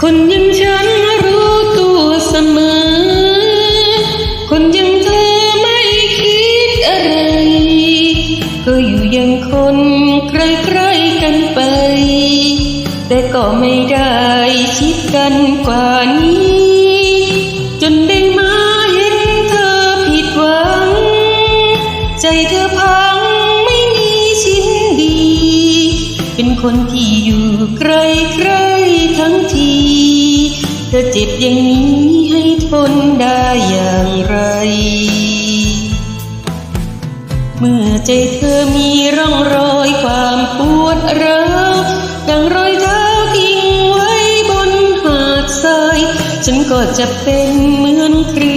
คนยังฉันรู้ตัวเสมอ คนยังเธอไม่คิดอะไร ก็อยู่อยังคนใกล้ๆกันไป แต่ก็ไม่ได้ชิดกันกว่านี้ จนได้มาเห็นเธอผิดหวัง ใจเธอพัง เป็นคนที่อยู่ใกล้ๆทั้งที เธอเจ็บอย่างนี้ให้ทนได้อย่างไร เมื่อใจเธอมีร่องรอยความปวดร้าวดังรอยเท้าทิ้งไว้บนหาดทราย ฉันก็จะเป็นเหมือนเครี